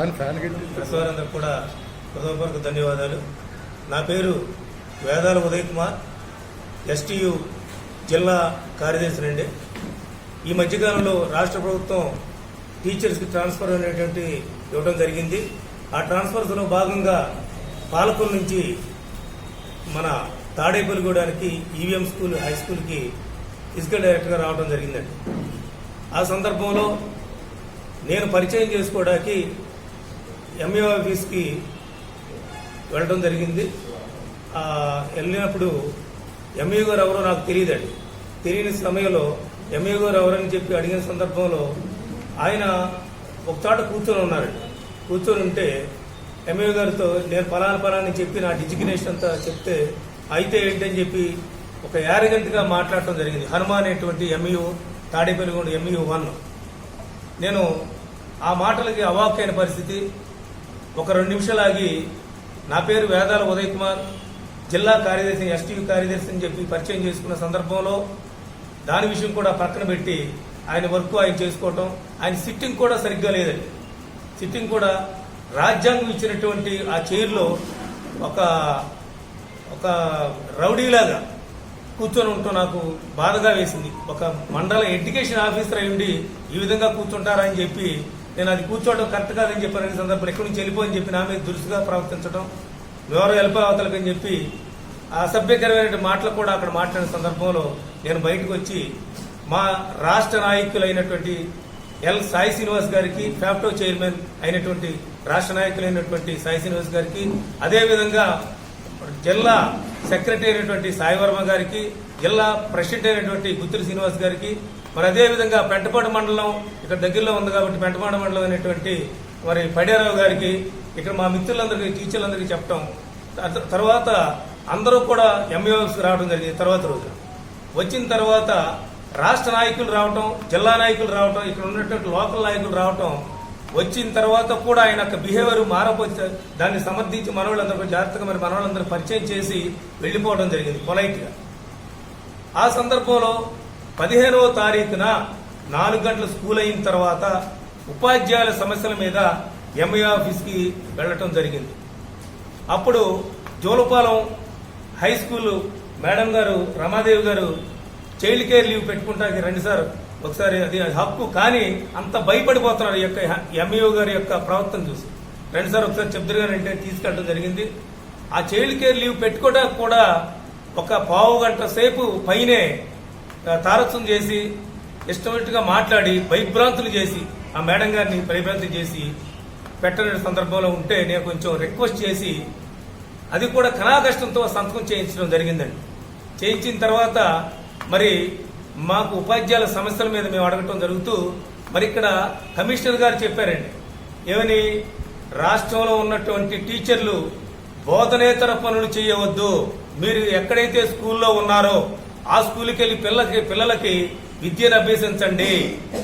Fan fan press వారందరూ కూడా హృదయపూర్వక ధన్యవాదాలు. నా పేరు వేదాల ఉదయ్ కుమార్. ఎస్టీయు జిల్లా కార్యదర్శి అండి ఈ మధ్యకాలంలో రాష్ట్ర ప్రభుత్వం టీచర్స్కి ట్రాన్స్ఫర్ అనేటువంటి ఇవ్వడం జరిగింది. ఆ ట్రాన్స్ఫర్స్లో భాగంగా పాలకొల్లు నుంచి మన తాడేపల్లిగూడానికి ఈవీఎం స్కూల్ హై స్కూల్కి ఫిజికల్ డైరెక్టర్గా రావడం జరిగిందండి. ఆ సందర్భంలో నేను పరిచయం చేసుకోవడానికి ఎంఏ ఆఫీస్కి వెళ్ళడం జరిగింది. వెళ్ళినప్పుడు ఎంఏ గారు ఎవరో నాకు తెలియదండి. తెలియని సమయంలో ఎంఏ గారు ఎవరని చెప్పి అడిగిన సందర్భంలో ఆయన ఒక కూర్చొని ఉన్నారండి. కూర్చొని ఉంటే ఎంఏ గారితో నేను ఫలానా ఫలాని చెప్పి నా డిజిగ్నేషన్ అంతా చెప్తే అయితే ఏంటని చెప్పి ఒక యారగెంట్గా మాట్లాడటం జరిగింది. హనుమా అనేటువంటి ఎంఈఓ తాడేపల్లిగూడ ఎంఈఓ వన్. నేను ఆ మాటలకి అవాక్కైన పరిస్థితి ఒక రెండు నిమిషాలు ఆగి నా పేరు వేదాల ఉదయ్ కుమార్. జిల్లా కార్యదర్శి ఎస్టీవీ కార్యదర్శి అని చెప్పి పరిచయం చేసుకున్న సందర్భంలో దాని విషయం కూడా పక్కన పెట్టి ఆయన వర్క్ ఆయన చేసుకోవటం. ఆయన సిట్టింగ్ కూడా సరిగ్గా లేదండి. సిట్టింగ్ కూడా రాజ్యాంగం ఇచ్చినటువంటి ఆ చైర్లో ఒక ఒక రౌడీలాగా కూర్చొని ఉండటం నాకు బాధగా వేసింది. ఒక మండల ఎడ్యుకేషన్ ఆఫీసర్ అయి ఉండి ఈ విధంగా కూర్చుంటారా అని చెప్పి నేను అది కూర్చోవడం కరెక్ట్ కాదని చెప్పిన సందర్భంలో ఎక్కడి నుంచి వెళ్ళిపోని చెప్పి నా మీద దురుసుగా ప్రవర్తించడం ఎవరు వెళ్ళిపోవతలకు అని చెప్పి ఆ అసభ్యకరమైన మాటలు కూడా అక్కడ మాట్లాడిన సందర్భంలో నేను బయటకు వచ్చి మా రాష్ట్ర నాయకులైనటువంటి ఎల్ సాయి శ్రీనివాస్ గారికి ఫ్యాప్టో చైర్మన్ అయినటువంటి రాష్ట్ర నాయకులైనటువంటి సాయి శ్రీనివాస్ గారికి అదేవిధంగా జిల్లా సెక్రటరీ అయినటువంటి సాయి వర్మ గారికి జిల్లా ప్రెసిడెంట్ అయినటువంటి గుత్తుల శ్రీనివాస్ గారికి మరి అదే విధంగా పెంటపాడు మండలం ఇక్కడ దగ్గరలో ఉంది కాబట్టి పెంటపాడు మండలం అనేటువంటి మరి పడేరావు గారికి ఇక్కడ మా మిత్రులందరికీ టీచర్లందరికీ చెప్పటం. తర్వాత అందరూ కూడా ఎంఏఎస్ రావడం జరిగింది తర్వాత రోజు. వచ్చిన తర్వాత రాష్ట్ర నాయకులు రావటం జిల్లా నాయకులు రావటం ఇక్కడ ఉన్నటువంటి లోకల్ నాయకులు రావటం వచ్చిన తర్వాత కూడా ఆయన యొక్క బిహేవియర్ మారపోతే దాన్ని సమర్థించి మనవాళ్ళందరూ జాగ్రత్తగా మరి మనవాళ్ళందరూ పరిచయం చేసి వెళ్ళిపోవడం జరిగింది పొలైట్గా. ఆ సందర్భంలో పదిహేనవ తారీఖున నాలుగు గంటల స్కూల్ అయిన తర్వాత ఉపాధ్యాయుల సమస్యల మీద ఎంఏ ఆఫీస్కి వెళ్ళటం జరిగింది. అప్పుడు జోలపాలెం హై స్కూల్ మేడం గారు రమాదేవి గారు చైల్డ్ కేర్ లీవ్ పెట్టుకుంటానికి రండి సార్ ఒకసారి అది హక్కు కానీ అంత భయపడిపోతున్నారు ఈ యొక్క ఎంఈఓ గారి యొక్క ప్రవర్తన చూసి. రండి సార్ ఒకసారి చెప్తారు గారు అంటే తీసుకెళ్ళడం జరిగింది. ఆ చైల్డ్ కేర్ లీవ్ పెట్టుకోవడానికి కూడా ఒక పావు గంట సేపు పైనే తారత్వం చేసి ఇష్టమైనట్టుగా మాట్లాడి భయభ్రాంతులు చేసి ఆ మేడం గారిని భయభ్రాంతులు చేసి పెట్టని సందర్భంలో ఉంటే నేను కొంచెం రిక్వెస్ట్ చేసి అది కూడా కళాకష్టంతో సంతకం చేయించడం జరిగిందండి. చేయించిన తర్వాత మరి మాకు ఉపాధ్యాయుల సమస్యల మీద మేము అడగటం జరుగుతూ మరి ఇక్కడ కమిషనర్ గారు చెప్పారండి. ఏమని రాష్ట్రంలో ఉన్నటువంటి టీచర్లు బోధనేతర పనులు చేయవద్దు. మీరు ఎక్కడైతే స్కూల్లో ఉన్నారో ఆ స్కూల్కి వెళ్ళి పిల్లలకి పిల్లలకి విద్యను అభ్యసించండి.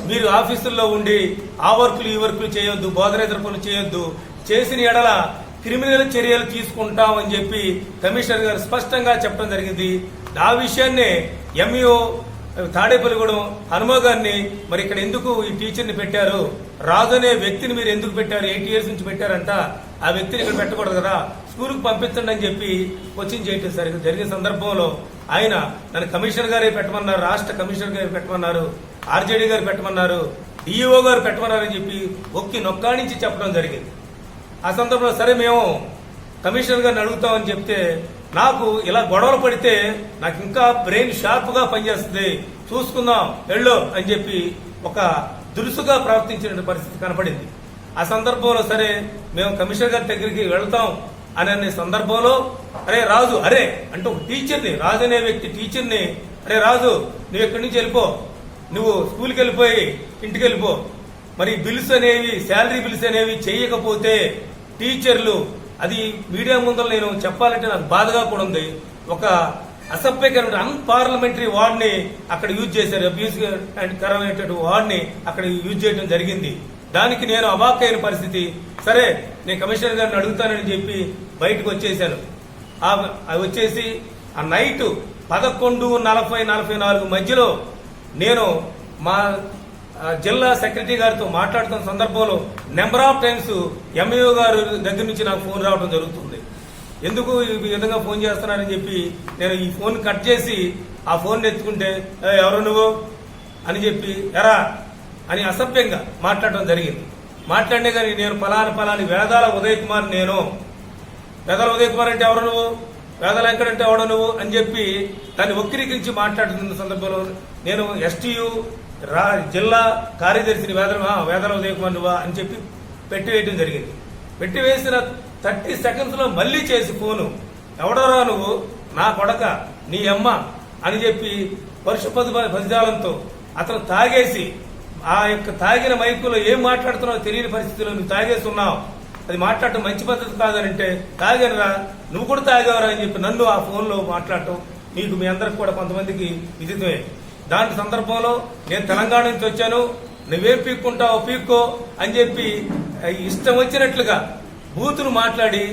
మీరు ఆఫీసుల్లో ఉండి ఆ వర్కులు ఈ వర్కులు చేయొద్దు బోధనేతర పనులు చేయొద్దు. చేసిన ఎడల క్రిమినల్ చర్యలు తీసుకుంటామని చెప్పి కమిషనర్ గారు స్పష్టంగా చెప్పడం జరిగింది. ఆ విషయాన్నే ఎంఈఓ తాడేపల్లిగూడెం హనుమ గారిని మరి ఇక్కడ ఎందుకు ఈ టీచర్ని పెట్టారు? రాజు అనే వ్యక్తిని మీరు ఎందుకు పెట్టారు? ఎయిట్ ఇయర్స్ నుంచి పెట్టారంట. ఆ వ్యక్తిని ఇక్కడ పెట్టకూడదు కదా. స్కూల్కి పంపించండి అని చెప్పి కోచింగ్ చేయటం సరిగ్గా జరిగిన సందర్భంలో ఆయన నన్ను కమిషనర్ గారే పెట్టమన్నారు రాష్ట్ర కమిషనర్ గారు పెట్టమన్నారు ఆర్జేడీ గారు పెట్టమన్నారు డిఈఓ గారు పెట్టమన్నారని చెప్పి ఒక్కి నొక్కాణించి చెప్పడం జరిగింది. ఆ సందర్భంలో సరే మేము కమిషనర్ గారిని అడుగుతామని చెప్తే నాకు ఇలా గొడవలు పడితే నాకు ఇంకా బ్రెయిన్ షార్ప్గా పనిచేస్తుంది. చూసుకుందాం వెళ్ళు అని చెప్పి ఒక దురుసుగా ప్రవర్తించిన పరిస్థితి కనపడింది. ఆ సందర్భంలో సరే మేము కమిషనర్ గారి దగ్గరికి వెళ్తాం అనే సందర్భంలో అరే రాజు అరే అంటే ఒక టీచర్ని రాజు అనే వ్యక్తి టీచర్ని అరే రాజు నువ్వు ఎక్కడి నుంచి వెళ్ళిపో? నువ్వు స్కూల్కి వెళ్ళిపోయి ఇంటికి వెళ్ళిపో మరి బిల్స్ అనేవి శాలరీ బిల్స్ అనేవి చేయకపోతే టీచర్లు అది మీడియా ముందర నేను చెప్పాలంటే నాకు బాధగా కూడా ఉంది. ఒక అసభ్యకరమైన అన్పార్లమెంటరీ వార్డ్ని అక్కడ యూజ్ చేశారు. అబ్యూస్ అండ్ కరమైనటువంటి వార్డ్ని అక్కడ యూజ్ చేయడం జరిగింది. దానికి నేను అవాక్కైన పరిస్థితి సరే నేను కమిషనర్ గారిని అడుగుతానని చెప్పి బయటకు వచ్చేసాను అది వచ్చేసి ఆ నైట్ పదకొండు నలభై నలభై నాలుగు మధ్యలో నేను మా జిల్లా సెక్రటరీ గారితో మాట్లాడుతున్న సందర్భంలో నెంబర్ ఆఫ్ టైమ్స్ ఎంఈఓ గారు దగ్గర నుంచి నాకు ఫోన్ రావడం జరుగుతుంది. ఎందుకు ఈ విధంగా ఫోన్ చేస్తున్నారని చెప్పి నేను ఈ ఫోన్ కట్ చేసి ఆ ఫోన్ ఎత్తుకుంటే ఎవరు నువ్వు? అని చెప్పి ఎరా అని అసభ్యంగా మాట్లాడడం జరిగింది. మాట్లాడినే కానీ నేను ఫలాని ఫలాని వేదాల ఉదయ్ కుమార్ నేను. వేదాల ఉదయ్ కుమార్ అంటే ఎవరు నువ్వు? వేదాల ఎక్కడంటే ఎవడు నువ్వు? అని చెప్పి దాన్ని వక్రీకరించి మాట్లాడుతున్న సందర్భంలో నేను ఎస్టీయు రా జిల్లా కార్యదర్శిని వేదల వేదన ఉదయకుమార్ నువ్వా అని చెప్పి పెట్టివేయడం జరిగింది. పెట్టివేసిన థర్టీ సెకండ్స్లో మళ్ళీ చేసి ఫోను. ఎవడరా నువ్వు? నా కొడక? నీ అమ్మ? అని చెప్పి పరుష పది పదిజాలంతో అతను తాగేసి ఆ యొక్క తాగిన మైకులో ఏం మాట్లాడుతున్నావు తెలియని పరిస్థితిలో నువ్వు తాగేసి ఉన్నావు. అది మాట్లాడటం మంచి పద్ధతి కాదని అంటే తాగానురా నువ్వు కూడా తాగావరా? అని చెప్పి నన్ను ఆ ఫోన్లో మాట్లాడటం మీకు మీ అందరికి కూడా కొంతమందికి విదితమే. దాని సందర్భంలో నేను తెలంగాణ నుంచి వచ్చాను. నువ్వేం పీక్కుంటావు పీక్కో అని చెప్పి ఇష్టం వచ్చినట్లుగా బూతులు మాట్లాడి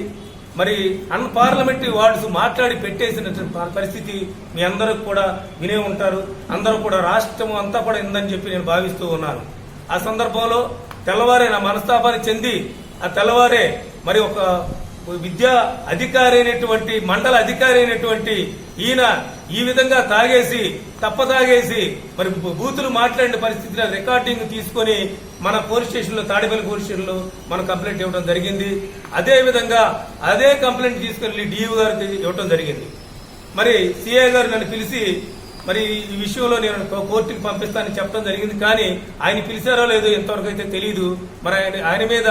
మరి అన్ పార్లమెంటరీ వార్డ్స్ మాట్లాడి పెట్టేసిన పరిస్థితి మీ అందరూ కూడా వినే ఉంటారు. అందరూ కూడా రాష్ట్రం అంతా కూడా ఉందని చెప్పి నేను భావిస్తూ ఉన్నాను. ఆ సందర్భంలో తెల్లవారే నా మనస్తాపాన్ని చెంది ఆ తెల్లవారే మరి ఒక విద్యా అధికారి అయినటువంటి మండల అధికారి అయినటువంటి ఈయన ఈ విధంగా తాగేసి తప్ప తాగేసి మరి బూతులు మాట్లాడిన పరిస్థితిలో రికార్డింగ్ తీసుకొని మన పోలీస్ స్టేషన్లో తాడేపల్లి పోలీస్ స్టేషన్లో కంప్లైంట్ ఇవ్వడం జరిగింది. అదే విధంగా అదే కంప్లైంట్ తీసుకెళ్ళి డిఓ గారికి ఇవ్వడం జరిగింది. మరి సిఐ గారు నన్ను పిలిచి మరి ఈ విషయంలో నేను కోర్టుకి పంపిస్తానని చెప్పడం జరిగింది. కానీ ఆయన పిలిచారో లేదో ఇంతవరకు అయితే తెలియదు మరి ఆయన ఆయన మీద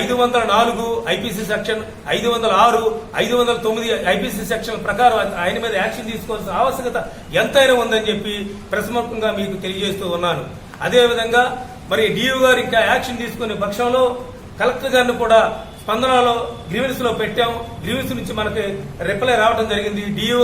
ఐదు వందల నాలుగు ఐపీసీ సెక్షన్ ఐదు వందల ఆరు ఐదు వందల తొమ్మిది ఐపీసీ సెక్షన్ ప్రకారం ఆయన మీద యాక్షన్ తీసుకోవాల్సిన ఆవశ్యకత ఎంతైనా ఉందని చెప్పి ప్రసముఖంగా మీకు తెలియజేస్తూ ఉన్నాను. అదేవిధంగా మరి డియు గారు ఇంకా యాక్షన్ తీసుకునే పక్షంలో కలెక్టర్ గారిని కూడా స్పందనలో గ్రీవెన్స్లో పెట్టాం గ్రీవెన్స్ నుంచి మనకి రిప్లై రావడం జరిగింది. డిఓ